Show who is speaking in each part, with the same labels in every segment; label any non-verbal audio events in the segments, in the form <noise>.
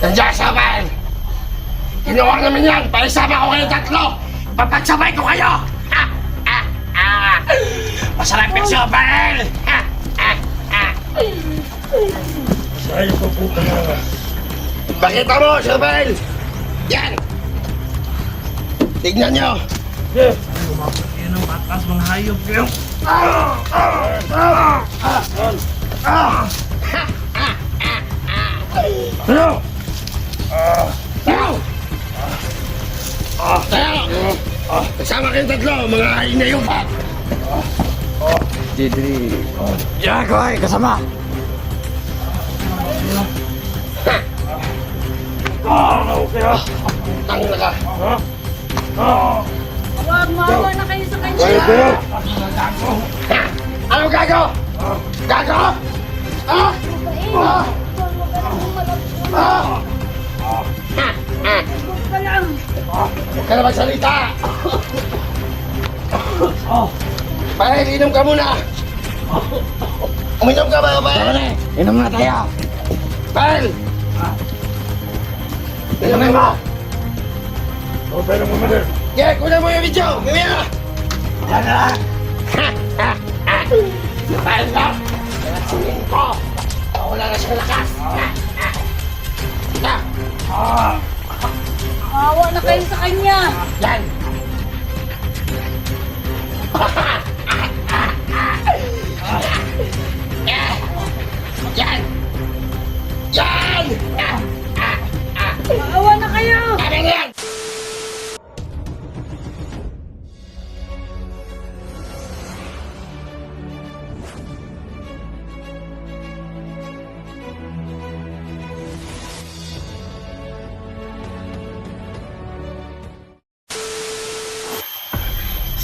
Speaker 1: Amin! Ginawa namin yan! Paisama ko kayo tatlo! Papagsabay ko kayo! Ha! Ha! Ha! Masarap yung sobel! Ha! Ha! Ha!
Speaker 2: Sa'yo po po ka na.
Speaker 1: Pakita mo, sobel! Yan! Tignan nyo!
Speaker 2: Eh, lumapit kayo ng patas mga hayop kayo. Ano?
Speaker 1: Tayo! Oh, tayo! Oh, kasama kayong tatlo, mga hain na yung bat!
Speaker 3: Didri.
Speaker 1: Yan ko ay kasama!
Speaker 2: Ah, ano kaya?
Speaker 1: Tang na ka!
Speaker 2: Ah,
Speaker 4: Huwag maawa na kayo sa kanya.
Speaker 2: kayo kayo.
Speaker 1: Ha! Ano gago? Gago? Ah! Ah! Ah!
Speaker 4: Lang.
Speaker 1: Huwag ka na magsalita!
Speaker 2: Ah,
Speaker 1: Pahil, inom ka muna! Uminom ka ba, Pahil?
Speaker 3: Inom na tayo.
Speaker 1: Pahil! Inumin mo!
Speaker 2: oh, pero mamalir.
Speaker 1: Yeah, kunin mo yung video! Gawin na!
Speaker 2: Yan na.
Speaker 1: Ha! Ha! Ha! Pahil
Speaker 4: kayo sa kanya.
Speaker 1: Yan! Yan! <laughs>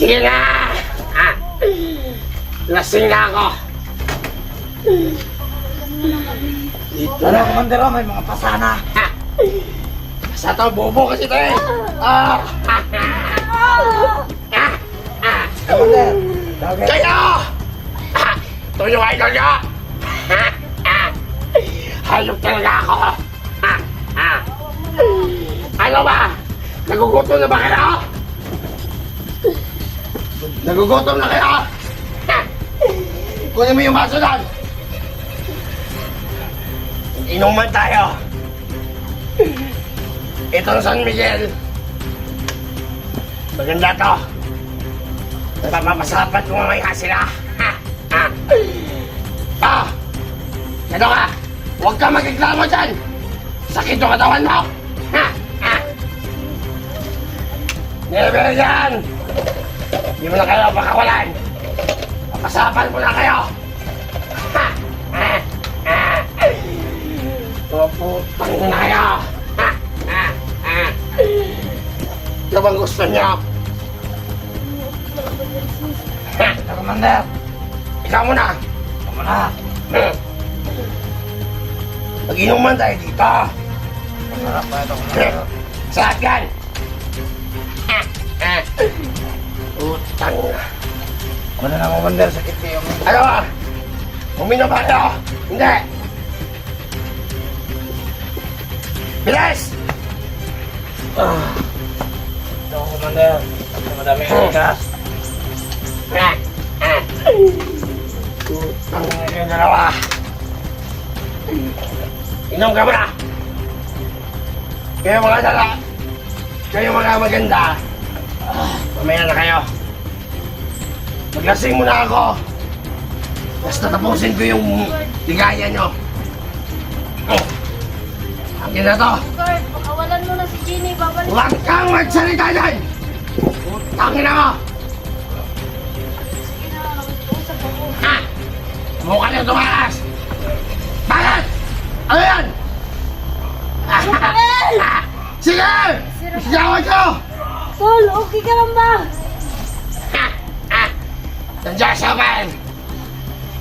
Speaker 1: Sige na! Ah! Lasing na ako!
Speaker 3: Ano, Commander, oh, may mga pasana.
Speaker 1: Ha! Sa to, bobo kasi tayo! eh. Ah! Ah! Ah! Ah!
Speaker 3: Commander.
Speaker 1: Kayo! Ah! Yung idol nyo! Ah! Hayop talaga ako! Ha! Ha! Ano ba? Nagugutom na ba kayo? Nagugutom na kayo? Ha! Kunin mo yung baso doon! Inuman tayo! Itong San Miguel! Maganda to! Papapasapat ko mamaya sila. Ha? Ha? Ah! Ano ka? Huwag ka magreklamo dyan! Sakit yung katawan mo! Ha? Ha? Never yan! Hindi mo na kayo pakawalan! Papasapan ko na kayo! Ha? Ha? Ha? Puputang na kayo! Ha? Ha? Ha? Ano bang gusto niyo? Ha?
Speaker 3: Commander,
Speaker 1: Ikaw muna!
Speaker 3: tama na.
Speaker 1: Hmm. Mag-inuman tayo dito.
Speaker 3: Masarap pa ito, Commander.
Speaker 1: Sarap yan. Ah, ah. Utang na.
Speaker 3: Ano na, Commander, sakit kayo.
Speaker 1: Ano? Uminom ba kayo? Hindi. Bilis!
Speaker 3: Ah. Ito, Commander. Ito, madami ang ikas.
Speaker 1: Ah, ah. Utang na yung dalawa. Inom ka muna. Kayo mga dala. Kayo mga maganda. Ah, mamaya na kayo. Maglasing muna ako. Basta tapusin ko yung ligaya nyo. Oh. Akin na to.
Speaker 4: Kurt, pakawalan mo na si Ginny. Babalik.
Speaker 1: Huwag kang magsalita dyan! Tangin na mo!
Speaker 4: Sige na, usap ako.
Speaker 1: Ha! Mukha niyo tumakas! Bakit? Ano yan?
Speaker 4: Rafael! <laughs>
Speaker 1: Ah, Sige! Sigawan ko!
Speaker 4: Tol, okay ka lang ba?
Speaker 1: Ha! Amin!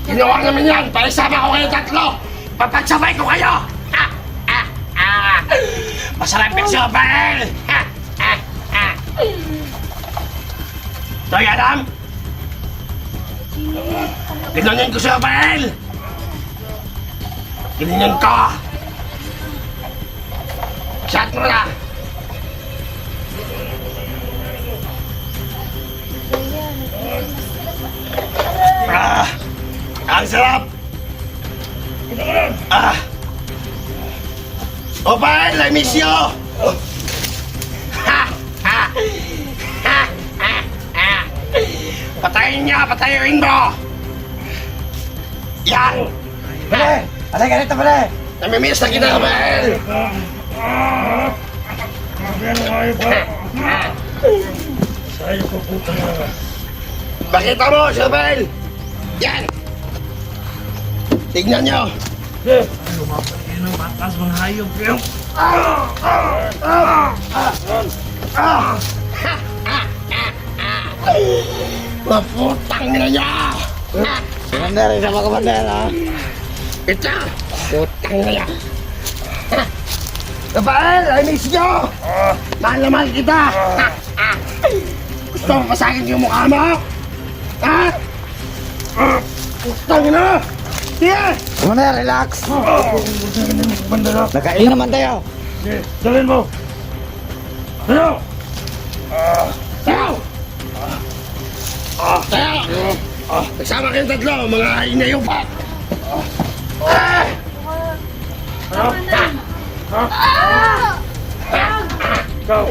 Speaker 1: Ginawa namin yan! Paisama ko kayo tatlo! Papagsabay ko kayo! Ha! Ha! Ha! Masarap yung sobel! Ha! Ha! Ha! Toy Adam! Ginanyan ko si Abel! Ginanyan ko! mo na. Ah! Ang sarap! Ah! Opal, I miss you! Ha! Ha! Ha! Ha! Ha! Patayin niya! Patayin mo! Yan!
Speaker 3: Pare! Pare, ganito pare!
Speaker 1: Namimiss na kita, Opal! Pakita mo, Opal! Yan! Tignan niyo!
Speaker 2: Ay, lumapit ng patas mga hayop kayo.
Speaker 1: Maputang nila niya!
Speaker 3: Commander, isa pa commander ha?
Speaker 1: Ito! Putang nila! Opal, I miss you! Mahal na mahal kita! Gusto mo pasagin yung mukha mo? Ha? Putang na! Sige!
Speaker 3: Commander, relax! Nakain naman tayo!
Speaker 2: Sige, dalhin mo. Ano?
Speaker 1: Tayo! Tayo! Nagsama kayong tatlo, mga inayo pa! Ah!
Speaker 4: Tama na. Ah!
Speaker 2: Ikaw.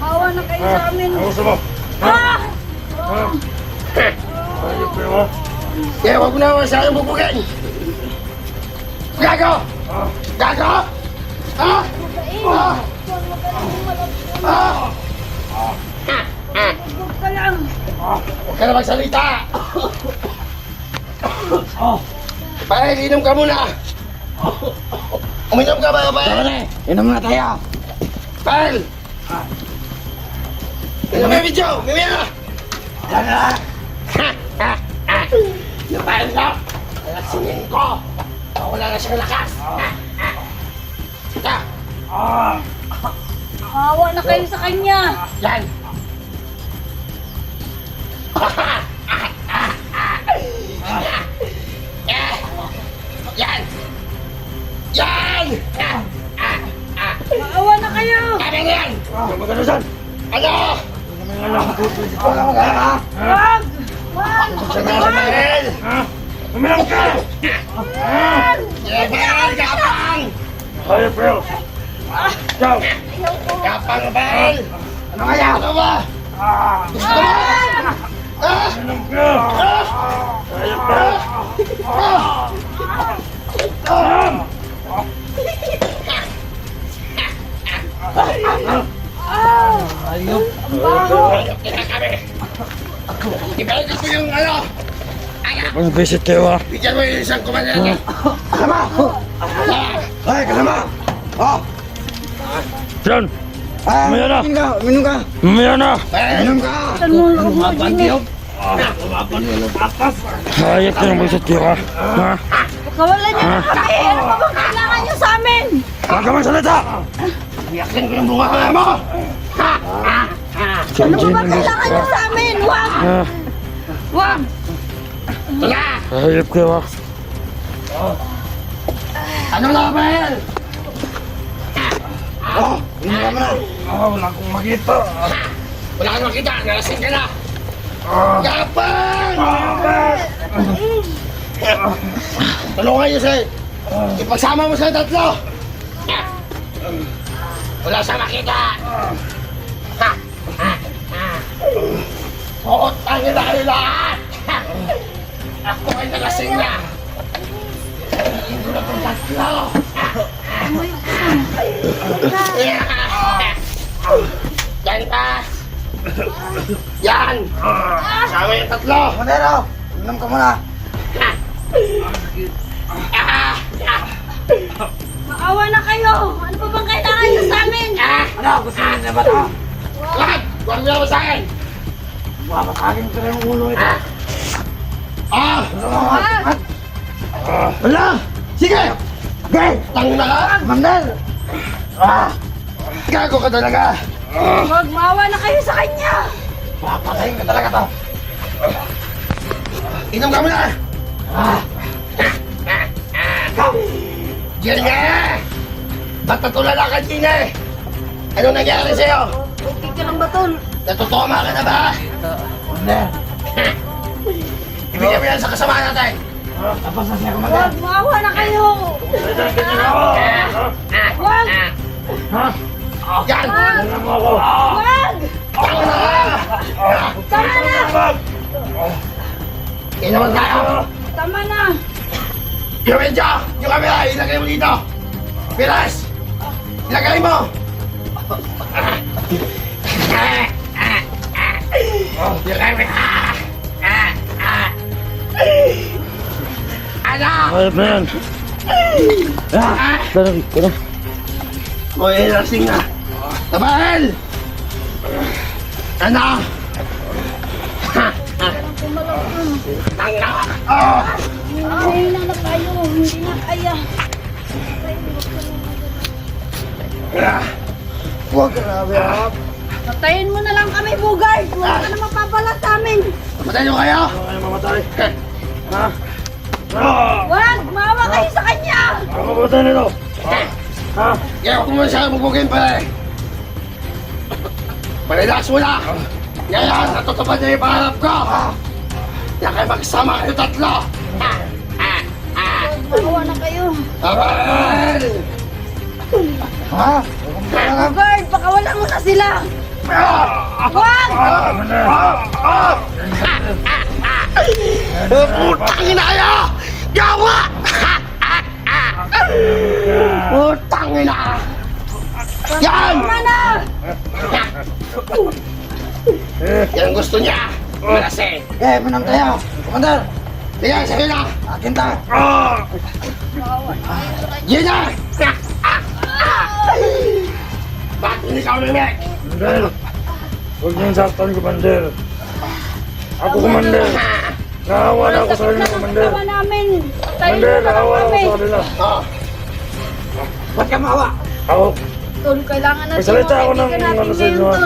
Speaker 4: Hawa na kayo sa amin.
Speaker 2: Ano gusto mo?
Speaker 4: Ah!
Speaker 2: Hayop kayo ha?
Speaker 1: Kaya huwag mo na ako sa aking bubugin! Gago! Gago! Ha?
Speaker 4: Magain.
Speaker 1: Ah!
Speaker 4: Huwag.
Speaker 1: Ah!
Speaker 4: Ka lang.
Speaker 1: Huwag ka na magsalita! Pare, inom ka muna! Uminom ka ba, Pare?
Speaker 3: na! Inom na tayo!
Speaker 1: Pare! Inom ka, Bicho! Mimi na!
Speaker 3: Tara na!
Speaker 1: Napahal na! Alaksinin ko! Wala na siyang lakas! Ika!
Speaker 4: Hawa na kayo sa kanya.
Speaker 1: Yan! Yan! Yan!
Speaker 4: Maawa na kayo.
Speaker 1: Ano na yan? Ano?
Speaker 3: Kaya ha?
Speaker 2: Ha?
Speaker 1: Yapang!
Speaker 2: Hayop kayo. Ikaw.
Speaker 1: Yapang mahal!
Speaker 3: Ano kaya?
Speaker 1: Ano ba? Gusto mo? Ah!
Speaker 2: Umilang ka. Hayop ka.
Speaker 1: Ayok kita kami! Ibalik ko yung ano!
Speaker 2: Ang visit kayo ha?
Speaker 1: Bigyan mo yung isang komandante!
Speaker 3: Kasama! Ay, kasama! Oh!
Speaker 2: John!
Speaker 3: Ah,
Speaker 2: Mamaya na.
Speaker 3: Minum ka! Minum ka!
Speaker 2: Mamaya na!
Speaker 3: Minum ka!
Speaker 4: Ginny?
Speaker 2: Hayop ka ng visit kayo ha? Ha?
Speaker 4: Kawalan niyo na kami. Ano pa bang kailangan niyo sa amin?
Speaker 2: Huwag ka magsalita!
Speaker 1: Iyakin ko yung bunga mo!
Speaker 4: Ano pa bang kailangan niyo sa amin? Wag!
Speaker 2: Ha?
Speaker 4: Wag!
Speaker 1: Tala!
Speaker 2: Hayop kayo ha?
Speaker 1: Ano na, Mel?
Speaker 3: Oh! Minum ka muna!
Speaker 2: Ah, wala akong makita.
Speaker 1: Wala kang makita, nalasing ka na! Gapang! Tulungan niyo siya! Ipagsama mo sa tatlo! Wala siya makita! Puutangin na kayo lahat! Ako ay nalasing na! Hindi ko na itong tatlo! Yan pa! Yan! Sama yung tatlo!
Speaker 3: Commander, oh! Minum ka muna!
Speaker 4: Maawa na kayo! Ano pa bang kailangan niyo sa amin?
Speaker 1: Ah!
Speaker 3: Ano? Gusto mo na ba ito?
Speaker 1: Wag! Huwag ako sa akin!
Speaker 3: Mapatagin ko na yung ulo ito!
Speaker 1: Ah!
Speaker 4: Wag!
Speaker 1: Wala! Sige!
Speaker 3: Okay!
Speaker 1: Tang na ka!
Speaker 3: Commander! Ah!
Speaker 1: Gago ka talaga!
Speaker 4: Wag! Maawa na kayo sa kanya!
Speaker 3: Papatayin ka talaga to!
Speaker 1: Inom ka muna! Diyan nga! Ba't natulala ka, Gina? Anong nangyari sa'yo?
Speaker 4: Okay ka lang ba, tol?
Speaker 1: Natutoma ka na ba?
Speaker 3: Commander. <laughs>
Speaker 1: Ibigay mo yan sa kasama natin.
Speaker 3: Tapos na siya, Commander.
Speaker 4: Wag, maawa na kayo! Wag!
Speaker 1: Yan!
Speaker 4: Wag!
Speaker 1: Tama na!
Speaker 4: Tama na!
Speaker 1: Inaman tayo!
Speaker 4: Tama na!
Speaker 1: Yung medyo! Yung camera! Ilagay mo dito! Pilas! Ilagay mo! <laughs> <laughs> Yung camera! Ano?
Speaker 2: Ayop na yan.
Speaker 1: Ah!
Speaker 2: Tara, tara.
Speaker 1: O, eh, lasing na. Tabahel! Ano? Tanga! Oh!
Speaker 4: Hindi na na tayo. Hindi na kaya.
Speaker 3: Huwag ka na, Bea.
Speaker 4: Patayin mo na lang kami, Bugard! Huwag ka na mapapala sa amin!
Speaker 1: Patay nyo kayo!
Speaker 2: Ay, mamatay.
Speaker 4: Wag! Maawa kayo sa kanya!
Speaker 2: Ako mamatay nito. Ha?
Speaker 1: Kaya huwag mo siya bubugin pa eh! Palilas mo na! Ngayon, natutupad niya yung pangarap ko! Yan kayo magsama kayo tatlo!
Speaker 4: Maawa na kayo.
Speaker 1: Tabahel!
Speaker 3: Ha? Na.
Speaker 4: Bugard, pakawalan mo na sila! Wag!
Speaker 1: Putang ina kayo! Gawa! Putang ina! Yan! Yan gusto niya! Malasing!
Speaker 3: Eh, minang tayo. Commander,
Speaker 1: Tingnan sa'yo na!
Speaker 3: akin ta.
Speaker 1: Yan na! Bakit hindi ka umimek?
Speaker 2: Commander. Huwag niyong saktan, Commander. Ako, Commander. Naawa na ako sa inyo, Commander.
Speaker 4: Tawa namin!
Speaker 2: Commander,
Speaker 4: na
Speaker 2: naawa
Speaker 4: lang
Speaker 2: ako sa kanila.
Speaker 3: Ba't ka mawa?
Speaker 2: Ako,
Speaker 4: Tol, kailangan natin
Speaker 2: Magsalita ako ng ano sa inyo, ah.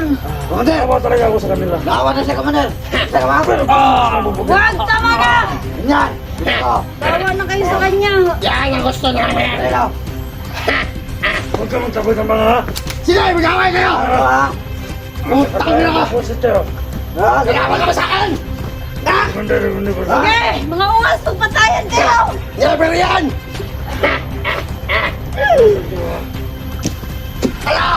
Speaker 3: Commander,
Speaker 2: naawa talaga ako sa kanila.
Speaker 3: naawa na siya, Commander. Siya ka mawa?
Speaker 4: Wag! Tama na!
Speaker 3: Ganyan. Oh,
Speaker 4: Tawa na kayo sa kanya!
Speaker 1: yan ang gusto namin!
Speaker 2: Huwag ka magtaboy ng mga ha.
Speaker 1: Sige, mag-away kayo!
Speaker 3: Ha?
Speaker 1: Putang ina ka!
Speaker 2: Ako.
Speaker 3: Ah,
Speaker 1: Ginawa ka ba sa akin? Ha?
Speaker 4: Sige! Mga ungas, pagpatayan kayo!
Speaker 1: Never yan! Ano?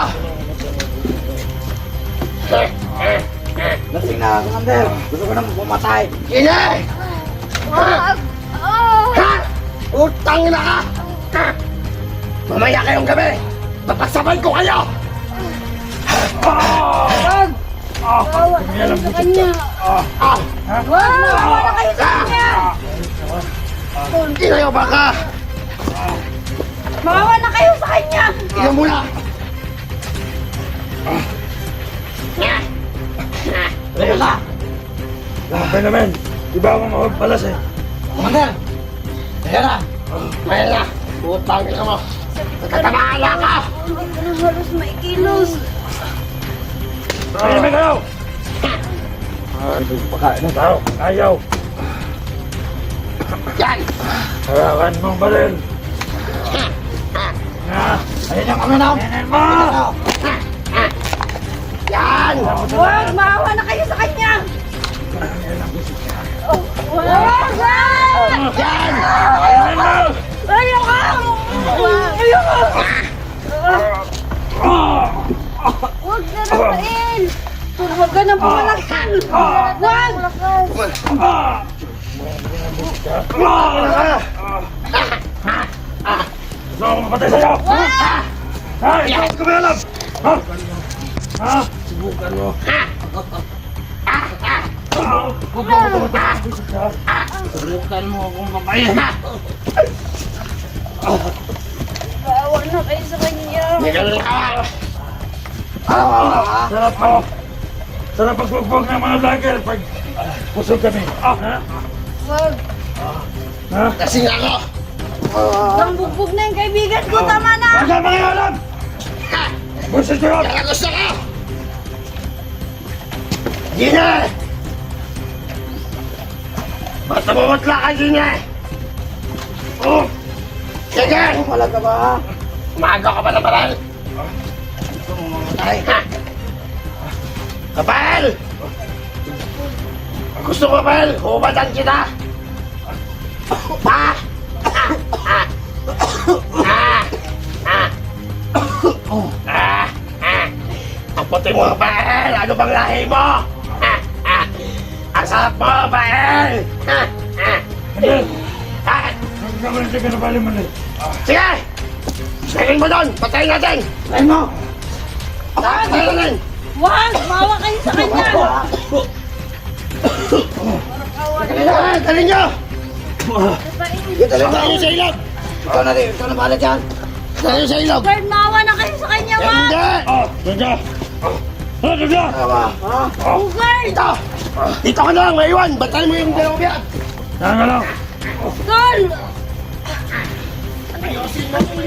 Speaker 3: Lasing na, Commander. Gusto ko nang pumatay.
Speaker 1: Ine!
Speaker 4: Wag! Oh!
Speaker 1: Ha? Utang na ka! Ha? Mamaya kayong gabi, papagsabay ko kayo!
Speaker 4: Wag! Tawa na kayo sa kanya!
Speaker 1: Ah!
Speaker 4: Wag! Na kayo sa kanya!
Speaker 1: Inayo ba ka?
Speaker 4: Kayo sa kanya!
Speaker 1: Ino muna!
Speaker 3: Tayo na.
Speaker 2: Lampay naman. Di ba ako mawagpalas eh?
Speaker 3: Commander. Tayo na.
Speaker 1: Na mo! Nagtatamaan na ka!
Speaker 4: Hindi ko na halos maikilos!
Speaker 2: Ay, naman kayo! Ko pakain ng tao. Ayaw.
Speaker 1: Yan!
Speaker 2: Harakan mong baril.
Speaker 3: Ayun yung kami na.
Speaker 2: mo!
Speaker 1: Yan!
Speaker 4: Wag! Maawa na kayo sa kanya! Oh, Wag! Wag!
Speaker 1: Yan!
Speaker 4: Ayoko! Ayoko! Huwag na natain! Huwag ka na pumalaksan! Huwag!
Speaker 2: Gusto ako mapatay sa'yo! Ay, bakit ko ba alam? Ha? Ha? Subukan mo.
Speaker 1: Subukan mo akong papayin!
Speaker 4: Bawal na kayo sa kanya!
Speaker 1: Miguel ka!
Speaker 2: Sarap mo. Sarap pagbugbog ng mga vlogger pag pusog kami. Ha?
Speaker 4: Huwag!
Speaker 2: Ha?
Speaker 1: Lasing ako!
Speaker 4: Ang bugbog na yung kaibigan ko! Tama na!
Speaker 2: Huwag ka mga alam! Busit ko yun!
Speaker 1: Ang gusto ko! Gine! Ba't namumutla ka, Gine? Oh! Sige!
Speaker 3: Wala ka ba?
Speaker 1: Umaga ka pa na maral! Ha? Kapal! Gusto mo, Kapal? Hubadan kita! Ah! Ah! Ah! Ah! Ah! Ah! Ah! Ang puti mo, Kapal! Ano bang lahi mo? Ah! Ah! Ang sarap mo, Kapal! Ah! Ah! Ah! Sige! Sayin mo doon! Patayin natin!
Speaker 3: Patay mo!
Speaker 1: Natin!
Speaker 4: Wag! Mawa kayo sa kanya!
Speaker 1: Dali na! Dali nyo! Dali nyo sa ilog!
Speaker 3: Ikaw na rin, ikaw na bahala dyan.
Speaker 1: Dali sa ilog!
Speaker 4: Guard, mawa na kayo sa kanya, wag!
Speaker 1: Hindi!
Speaker 2: Ah, Dada! Ah, Dada!
Speaker 3: Tama, ha?
Speaker 4: Oh, guard!
Speaker 1: Dito! Dito ka lang, maiwan! Bantayan mo yung dalawang biyak!
Speaker 2: Saan ka lang?
Speaker 4: Tol!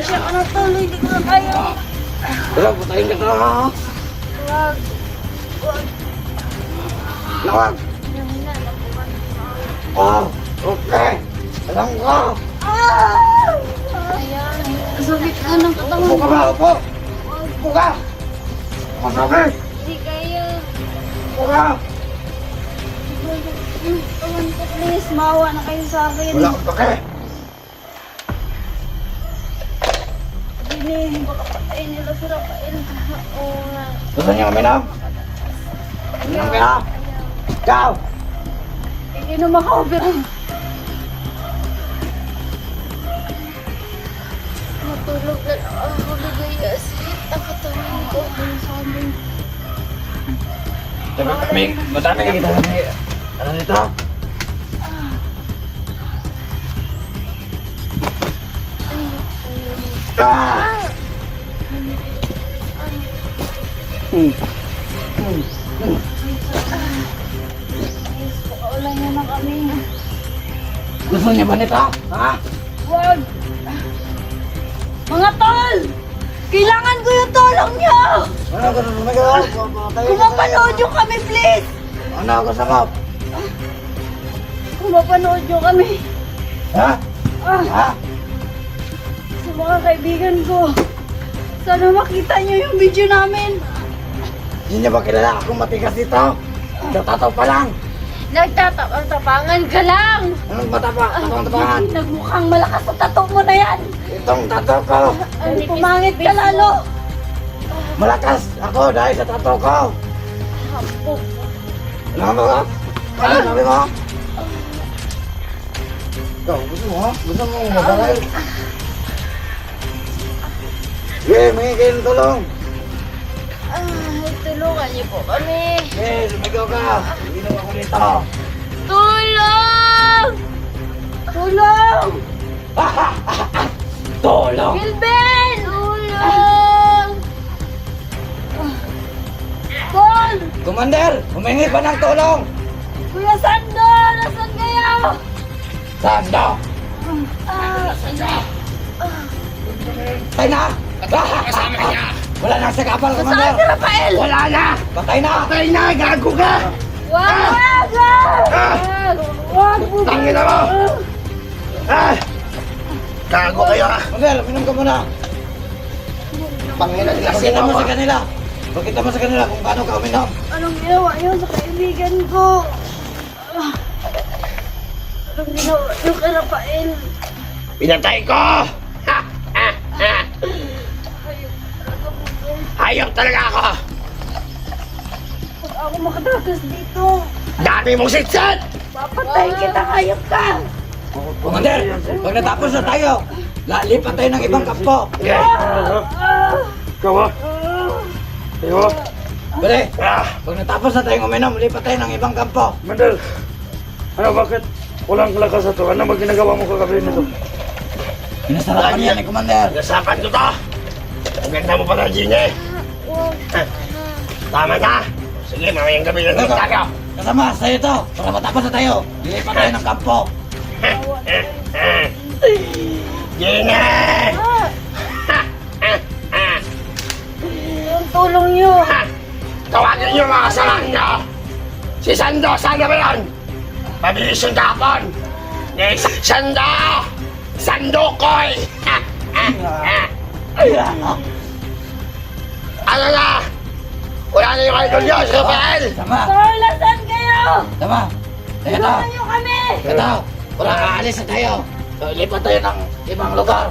Speaker 4: Siya ka na, tol. Hindi ko na kaya.
Speaker 3: Wala, patayin ka na,
Speaker 4: na, nakuha na.
Speaker 3: Oh, okay. Alam ko.
Speaker 4: Ayan. Sakit ka ng
Speaker 3: Upo
Speaker 4: katawan
Speaker 3: ka ba, upo. Upo ka. Masabi.
Speaker 4: Hindi kaya.
Speaker 3: Upo ka.
Speaker 4: Tawan ko, please. Mawa na kayo sa akin.
Speaker 3: Wala akong
Speaker 4: Hindi, baka patayin nila si Rafael. Oo nga.
Speaker 3: Gusto niyo kami na? Inom ka na? Ikaw.
Speaker 4: Hindi na makaopera. Matulog na lang ako ligaya. Sakit ang katawan ko. Ang sabi.
Speaker 3: May, madami ka kita kami. Ano nito? Ah!
Speaker 4: Please, pakaulan niyo na kami.
Speaker 3: Gusto niyo ba nito? Ha?
Speaker 4: Wag! Mga tol! Kailangan ko yung tulong niyo!
Speaker 3: Ano ka na lumigaw?
Speaker 4: Kumapanood niyo kami, please!
Speaker 3: Ano ako sa map?
Speaker 4: Kumapanood niyo kami.
Speaker 3: Ha?
Speaker 4: Ah,
Speaker 3: Ha?
Speaker 4: sa mga kaibigan ko. Sana makita niyo yung video namin.
Speaker 3: Hindi niyo ba kilala akong matigas dito? Natataw pa lang.
Speaker 4: Nagtatapang-tapangan ka lang!
Speaker 3: Anong matapa? Anong tapangan?
Speaker 4: Nagmukhang malakas ang tato mo na yan!
Speaker 3: Itong tato ko.
Speaker 4: Ay, pumangit ka lalo!
Speaker 3: Malakas ako dahil sa tato ko. Alam mo ba? Ano sabi mo? Ikaw, gusto mo? Gusto mo mabalay? Sige, may kayo ng tulong.
Speaker 4: Ay, tulungan niyo po kami.
Speaker 3: Eh, lumigaw ka. Inom ako dito.
Speaker 4: Tulong! Tulong! <laughs>
Speaker 3: Tulong?
Speaker 4: Gilben! Tulong! Tol!
Speaker 3: Commander, humingi pa ng tulong.
Speaker 4: Kuya Sando! Nasaan kayo?
Speaker 3: Sando,
Speaker 4: Ah,
Speaker 3: patay na.
Speaker 1: Kasama niya!
Speaker 3: Wala nang sagapal,
Speaker 4: saan si
Speaker 3: Commander.
Speaker 4: Rafael?
Speaker 1: Wala na!
Speaker 3: Patay na.
Speaker 1: Patay na! Gago ka!
Speaker 4: Wag! Wag! Wag! Wag!
Speaker 1: Tangin na mo! Ah! Gago kayo ah!
Speaker 3: Commander, uminom ka muna.
Speaker 1: Pangina nila
Speaker 3: Pakita mo sa kanila. Pakita mo sa kanila kung paano ka uminom.
Speaker 4: Anong ginawa niyo sa kaibigan ko? Ah. Anong ginawa niyo kay Rafael?
Speaker 1: Pinatay ko! Hayop talaga ako!
Speaker 4: Pag ako makatakas dito,
Speaker 1: Dami mong sitsit!
Speaker 4: papatayin kita kayop ka!
Speaker 3: Commander, pag natapos na tayo, lalipat tayo ng ibang kampo.
Speaker 1: Okay.
Speaker 4: Ah!
Speaker 2: Ikaw ah!
Speaker 4: Ah!
Speaker 2: Tayo ah!
Speaker 3: Bale, pag natapos na tayong uminom, lipat tayo ng ibang kampo.
Speaker 2: Mandel! Ano bakit? Walang lakas ito. Ano ba ginagawa mo kagabi nito?
Speaker 3: Pinasarapan yan ni Commander.
Speaker 1: Nasapan ko to! Ang ganda mo pala, Gine!
Speaker 4: Wag.
Speaker 1: Tama na! Sige, mamayang gabi na lang tayo!
Speaker 3: Kasama, sa'yo to. Para matapos na tayo, lilipat tayo ng kampo. <laughs>
Speaker 4: Ah!
Speaker 1: Ha!
Speaker 4: Yung tulong niyo!
Speaker 1: Ha! <laughs> Tawagin niyo mga kasalanan niyo! Si Sando, sana ba yan? Mabilis yung tapon! Ni Sando! Sandokoy! Ha! <laughs> Ha! Ha! Ano na? Wala na yung idol nyo, si Rafael!
Speaker 3: Sama.
Speaker 4: Sir, lasan kayo?
Speaker 3: Sama. Ito.
Speaker 4: Tulungan niyo kami!
Speaker 3: Ito. Wala aalis na tayo. So, lipat tayo ng ibang lugar.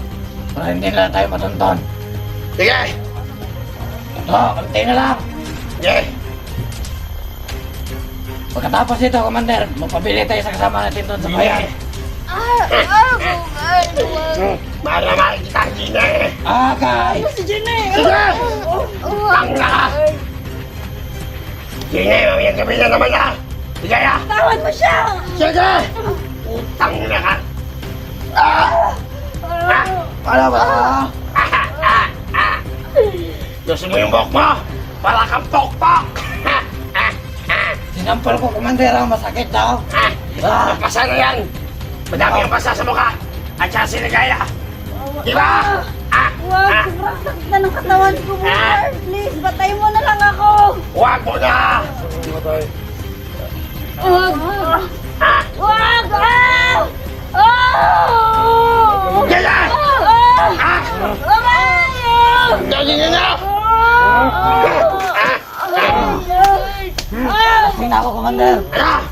Speaker 3: Para hindi na tayo matunton.
Speaker 1: Sige!
Speaker 3: Ito, konti na lang.
Speaker 1: Sige!
Speaker 3: Pagkatapos nito, Commander, magpabili tayo sa kasama natin doon sa bayan.
Speaker 4: Ah, ah, Bugard, wag.
Speaker 1: Hmm, Mahal na mahal kita, Gina eh!
Speaker 3: Agay!
Speaker 4: Si Jenny!
Speaker 1: Sige!
Speaker 4: Wag,
Speaker 1: Tangka ka!
Speaker 4: Bugard.
Speaker 1: Gina, mamayang gabi na naman na! Sige ah!
Speaker 4: Tawad mo siya!
Speaker 1: Sige! Utang na ka! Ah!
Speaker 4: Ah,
Speaker 3: Wala ba?
Speaker 1: Ah! Ah! Ah! Gusto mo yung buhok mo? Wala kang pokpok! Ah! Ah! Ah!
Speaker 3: Sinampal ko, Commander, ang masakit daw.
Speaker 1: Ah!
Speaker 3: Ah.
Speaker 1: Napasa na yan! Madami ang basa sa mukha! At siya sinigaya! Di ba? Ah!
Speaker 4: Wag,
Speaker 1: Ah!
Speaker 4: sobrang sakit na ng katawan ko, Bugard. Please, batay mo na lang ako.
Speaker 1: Huwag mo na!
Speaker 2: Hindi mo tayo.
Speaker 4: Wag.
Speaker 1: Ah!
Speaker 4: Wag! Ah! Ah!
Speaker 1: Gina!
Speaker 4: Ah!
Speaker 1: Ah!
Speaker 4: Ah!
Speaker 1: Dali na na!
Speaker 4: Ah!
Speaker 3: Tingnan ako, Commander.
Speaker 1: Ano?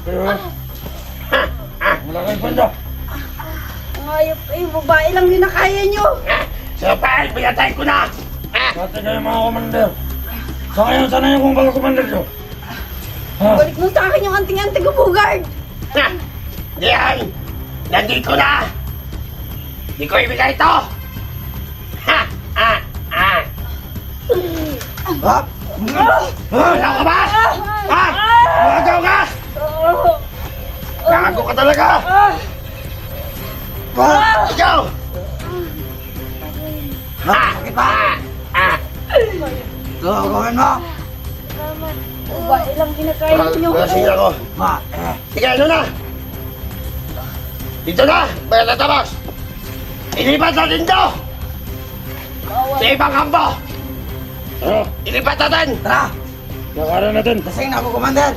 Speaker 4: Ang ayop eh, babae lang din na kaya nyo.
Speaker 1: Ah! Sa pahay, pinatay ko na! Ah!
Speaker 2: Dati kayo mga commander. Sa ngayon, sana yung kung baga commander nyo. Ha?
Speaker 4: Balik mo sa akin yung anting-anting ko, Bugard.
Speaker 1: Ah! Diyan! Nandito na! Di ko ibigay ito! Ha! Ah! Ah!
Speaker 3: Hop!
Speaker 1: Wala ka ba? Ha? Magaw ka! Gago ka talaga!
Speaker 3: Hop!
Speaker 1: Ikaw! Ha!
Speaker 3: Sakit ba?
Speaker 1: Ah! Ah!
Speaker 3: Gawin mo.
Speaker 4: Babae lang kinakaya nyo.
Speaker 1: Lasing ako.
Speaker 3: Ma, eh.
Speaker 1: Sige, ano na? Dito na! Bayan na tapos! Ilipat natin to! Sa ibang kampo!
Speaker 2: Ano?
Speaker 1: Ilipat natin!
Speaker 3: Tara!
Speaker 2: Lakaran natin.
Speaker 3: Lasing na ako, Commander.